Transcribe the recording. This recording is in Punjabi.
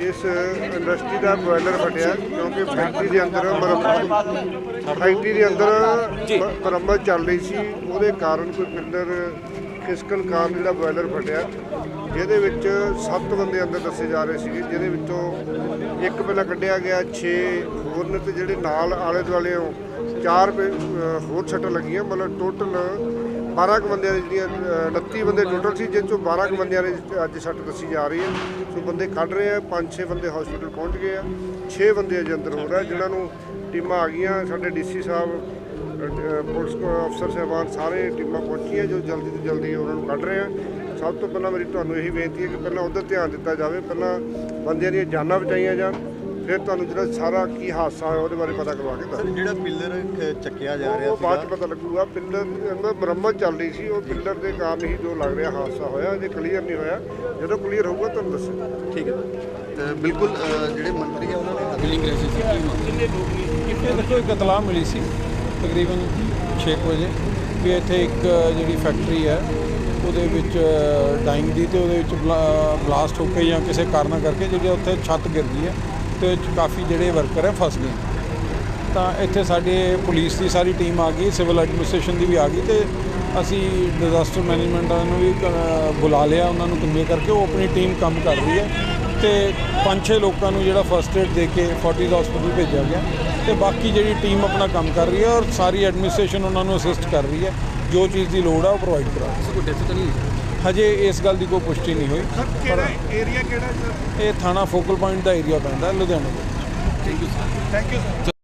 ਇਸ ਇੰਡਸਟਰੀ ਦਾ ਬੋਇਲਰ ਫਟਿਆ ਕਿਉਂਕਿ ਫੈਕਟਰੀ ਦੇ ਅੰਦਰ ਮੁਰੰਮਤ ਫੈਕਟਰੀ ਦੇ ਅੰਦਰ ਮੁਰੰਮਤ ਚੱਲ ਰਹੀ ਸੀ। ਉਹਦੇ ਕਾਰਨ ਕੋਈ ਪਿੰਡਰ ਖਿਸਕਣ ਕਾਰਨ ਜਿਹੜਾ ਬੋਇਲਰ ਫਟਿਆ ਜਿਹਦੇ ਵਿੱਚ 7 ਬੰਦੇ ਅੰਦਰ ਦੱਸੇ ਜਾ ਰਹੇ ਸੀਗੇ ਜਿਹਦੇ ਵਿੱਚੋਂ ਇੱਕ ਪਹਿਲਾਂ ਕੱਢਿਆ ਗਿਆ 6 ਹੋਰ ਨੇ ਤੇ ਜਿਹੜੇ ਨਾਲ ਆਲੇ ਦੁਆਲੇ ਚਾਰ ਹੋਰ ਛੱਟਾਂ ਲੱਗੀਆਂ ਮਤਲਬ ਟੋਟਲ 12 ਕੁ ਬੰਦਿਆਂ ਦੀ ਜਿਹੜੀਆਂ, ਅਹ 29 ਬੰਦੇ ਟੋਟਲ ਸੀ, ਜਿਸ ਚੋਂ 12 ਕੁ ਬੰਦਿਆਂ ਨੇ ਅੱਜ ਸੱਟ ਦੱਸੀ ਜਾ ਰਹੀ ਹੈ। ਸੋ ਬੰਦੇ ਕੱਢ ਰਹੇ ਆ 5-6 ਬੰਦੇ ਹਸਪੀਟਲ ਪਹੁੰਚ ਗਏ ਆ। 6 ਬੰਦੇ ਅਜੇ ਅੰਦਰ ਹੋ ਰਿਹਾ ਜਿਨ੍ਹਾਂ ਨੂੰ ਟੀਮਾਂ ਆ ਗਈਆਂ। ਸਾਡੇ ਡੀਸੀ ਸਾਹਿਬ ਪੁਲਿਸ ਅਫਸਰ ਸਾਹਿਬਾਨ ਸਾਰੇ ਟੀਮਾਂ ਪਹੁੰਚੀਆਂ, ਜੋ ਜਲਦੀ ਤੋਂ ਜਲਦੀ ਉਹਨਾਂ ਨੂੰ ਕੱਢ ਰਹੇ ਆ। ਸਭ ਤੋਂ ਪਹਿਲਾਂ ਮੇਰੀ ਤੁਹਾਨੂੰ ਇਹੀ ਬੇਨਤੀ ਹੈ ਕਿ ਪਹਿਲਾਂ ਉਧਰ ਧਿਆਨ ਦਿੱਤਾ ਜਾਵੇ। ਪਹਿਲਾਂ ਬੰਦਿਆਂ ਦੀਆਂ ਜਾਨਾਂ ਬਚਾਈਆਂ ਜਾਣ। ਫਿਰ ਤੁਹਾਨੂੰ ਜਿਹੜਾ ਸਾਰਾ ਕੀ ਹਾਦਸਾ ਹੋਇਆ ਉਹਦੇ ਬਾਰੇ ਪਤਾ ਕਰਵਾ ਕੇ ਦੱਸ ਸਰ ਜਿਹੜਾ ਪਿੱਲਰ ਕ- ਚੱਕਿਆ ਜਾ ਰਿਹਾ ਉਹ ਬਾਅਦ ਚ ਸੀਗਾ। ਪਤਾ ਲੱਗੂਗਾ ਪਿੱਲਰ ਦੇ ਅੰਦਰ ਮੁਰੰਮਤ ਚੱਲ ਰਹੀ ਸੀ ਉਹ ਪਿੱਲਰ ਦੇ ਕਾਰਨ ਹੀ ਜੋ ਲੱਗ ਰਿਹਾ ਹਾਦਸਾ ਹੋਇਆ ਅਜੇ ਕਲੀਅਰ ਨਹੀਂ ਹੋਇਆ ਜਦੋਂ ਕਲੀਅਰ ਹੋਊਗਾ ਤੁਹਾਨੂੰ ਦੱਸਾਂ ਠੀਕ ਹੈ ਅ, ਬਿਲਕੁਲ ਅ, ਜਿਹੜੇ ਮੰਤਰੀ ਆ ਉਹਨਾਂ ਨੇ ਬਿਲਿੰਗ ਰੈਸਿਸ ਇਹ ਦੇਖੋ ਇੱਕ ਇਤਲਾਹ ਮਿਲੀ ਸੀ ਤਕਰੀਬਨ 6 ਵਜੇ ਵੀ ਇੱਥੇ ਇੱਕ ਜਿਹੜੀ ਫੈਕਟਰੀ ਹੈ ਉਹਦੇ ਵਿੱਚ ਡਾਈਂਗ ਦੀ ਤੇ ਉਹਦੇ ਵਿੱਚ ਬਲਾਸਟ ਹੋ ਕੇ ਜਾਂ ਕਿਸੇ ਕਾਰਨ ਕਰਕੇ ਜਿਹੜੀ ਉੱਥੇ ਛੱਤ ਗਿਰ ਗਈ ਹੈ। ਤੇ ਉਹ ਕਾਫੀ ਜਿਹੜੇ ਵਰਕਰ ਹੈ, ਫਸ ਗਏ। ਤਾਂ ਇੱਥੇ ਸਾਡੇ ਪੁਲਿਸ ਦੀ ਸਾਰੀ ਟੀਮ ਆ ਗਈ, ਸਿਵਲ ਐਡਮਿਨਿਸਟ੍ਰੇਸ਼ਨ ਦੀ ਵੀ ਆ ਗਈ ਤੇ ਅਸੀਂ ਡਿਜ਼ਾਸਟਰ ਮੈਨੇਜਮੈਂਟ ਵਾਲਿਆਂ ਨੂੰ ਵੀ ਬੁਲਾ ਲਿਆ, ਉਹਨਾਂ ਨੂੰ ਕਨਵੇ ਕਰਕੇ। ਉਹ ਆਪਣੀ ਟੀਮ ਕੰਮ ਕਰ ਰਹੀ ਹੈ ਤੇ ਪੰਜ ਛੇ ਲੋਕਾਂ ਨੂੰ ਜਿਹੜਾ ਫਸਟ ਏਡ ਦੇ ਕੇ ਫੋਰਟਿਸ ਹਸਪੀਟਲ ਭੇਜਿਆ ਗਿਆ। ਤੇ ਬਾਕੀ ਜਿਹੜੀ ਟੀਮ ਆਪਣਾ ਕੰਮ ਕਰ ਰਹੀ ਹੈ ਔਰ ਸਾਰੀ ਐਡਮਿਨਿਸਟ੍ਰੇਸ਼ਨ ਉਹਨਾਂ ਨੂੰ ਅਸਿਸਟ ਕਰ ਰਹੀ ਹੈ। ਜੋ ਚੀਜ਼ ਦੀ ਲੋੜ ਆ ਉਹ ਪ੍ਰੋਵਾਈਡ ਕਰਾ ਰਹੀ ਕੋਈ ਡੈਥ ਤਾਂ ਨਹੀਂ ਹੋਈ? ਹਜੇ ਇਸ ਗੱਲ ਦੀ ਕੋਈ ਪੁਸ਼ਟੀ ਨਹੀਂ ਹੋਈ। ਕਿਹੜਾ ਏਰੀਆ ਕਿਹੜਾ ਸਰ? ਇਹ ਥਾਣਾ ਫੋਕਲ ਪੁਆਇੰਟ ਦਾ ਏਰੀਆ ਪੈਂਦਾ ਲੁਧਿਆਣਾ ਦਾ ਥੈਂਕ ਯੂ ਥੈਂਕ ਯੂ